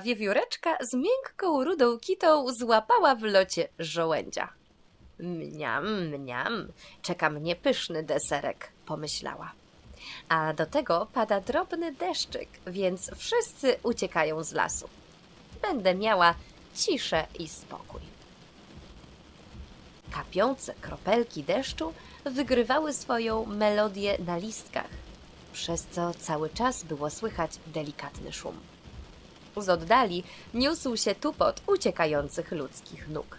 wiewióreczka z miękką rudą kitą złapała w locie żołędzia. Mniam, mniam, czeka mnie pyszny deserek, pomyślała. A do tego pada drobny deszczyk, więc wszyscy uciekają z lasu. Będę miała ciszę i spokój. Kapiące kropelki deszczu wygrywały swoją melodię na listkach, przez co cały czas było słychać delikatny szum. Z oddali niósł się tupot uciekających ludzkich nóg.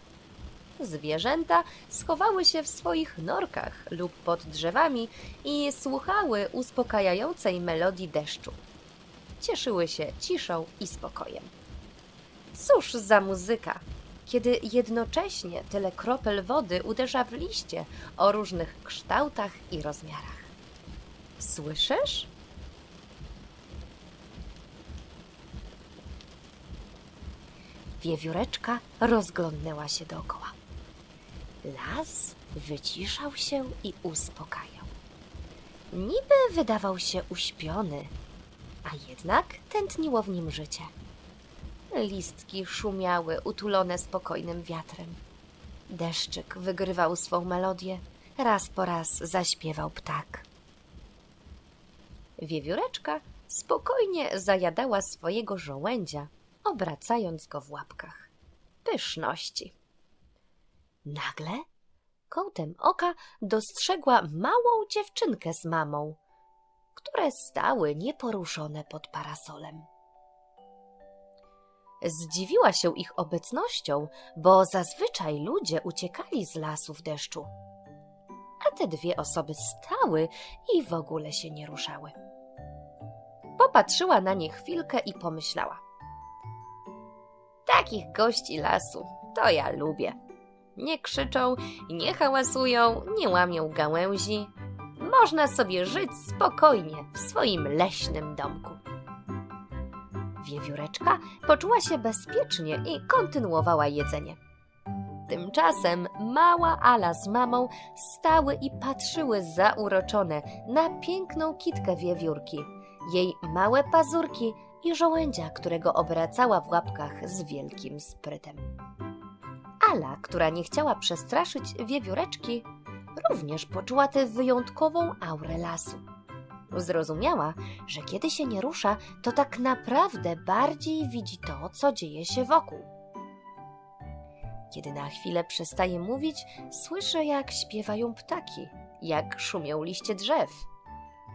Zwierzęta schowały się w swoich norkach lub pod drzewami i słuchały uspokajającej melodii deszczu. Cieszyły się ciszą i spokojem. Cóż za muzyka, kiedy jednocześnie tyle kropel wody uderza w liście o różnych kształtach i rozmiarach. Słyszysz? Wiewióreczka rozglądnęła się dookoła. Las wyciszał się i uspokajał. Niby wydawał się uśpiony, a jednak tętniło w nim życie. Listki szumiały, utulone spokojnym wiatrem. Deszczyk wygrywał swą melodię, raz po raz zaśpiewał ptak. Wiewióreczka spokojnie zajadała swojego żołędzia, obracając go w łapkach. Pyszności. Nagle kątem oka dostrzegła małą dziewczynkę z mamą, które stały nieporuszone pod parasolem. Zdziwiła się ich obecnością, bo zazwyczaj ludzie uciekali z lasu w deszczu. A te dwie osoby stały i w ogóle się nie ruszały. Popatrzyła na nie chwilkę i pomyślała: Takich gości lasu to ja lubię. Nie krzyczą, nie hałasują, nie łamią gałęzi. Można sobie żyć spokojnie w swoim leśnym domku. Wiewióreczka poczuła się bezpiecznie i kontynuowała jedzenie. Tymczasem mała Ala z mamą stały i patrzyły zauroczone na piękną kitkę wiewiórki, jej małe pazurki i żołędzia, którego obracała w łapkach z wielkim sprytem. Ala, która nie chciała przestraszyć wiewióreczki, również poczuła tę wyjątkową aurę lasu. Zrozumiała, że kiedy się nie rusza, to tak naprawdę bardziej widzi to, co dzieje się wokół. Kiedy na chwilę przestaje mówić, słyszy, jak śpiewają ptaki, jak szumią liście drzew,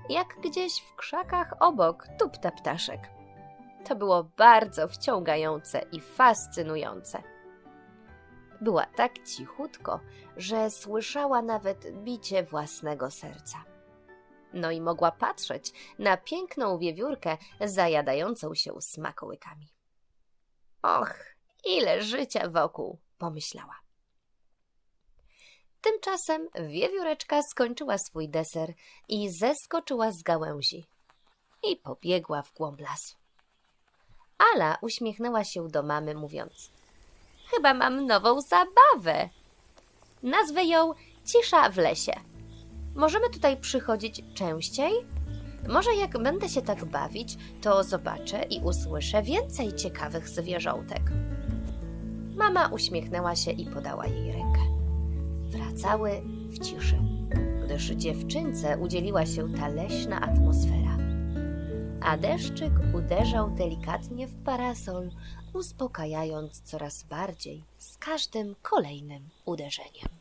jak gdzieś w krzakach obok tupta ptaszek. To było bardzo wciągające i fascynujące. Była tak cichutko, że słyszała nawet bicie własnego serca. No i mogła patrzeć na piękną wiewiórkę zajadającą się smakołykami. Och, ile życia wokół, pomyślała. Tymczasem wiewióreczka skończyła swój deser i zeskoczyła z gałęzi i pobiegła w głąb lasu. Ala uśmiechnęła się do mamy, mówiąc: Chyba mam nową zabawę. Nazwę ją Cisza w lesie. Możemy tutaj przychodzić częściej? Może jak będę się tak bawić, to zobaczę i usłyszę więcej ciekawych zwierzątek. Mama uśmiechnęła się i podała jej rękę. Wracały w ciszy, gdyż dziewczynce udzieliła się ta leśna atmosfera. A deszczyk uderzał delikatnie w parasol, uspokajając coraz bardziej z każdym kolejnym uderzeniem.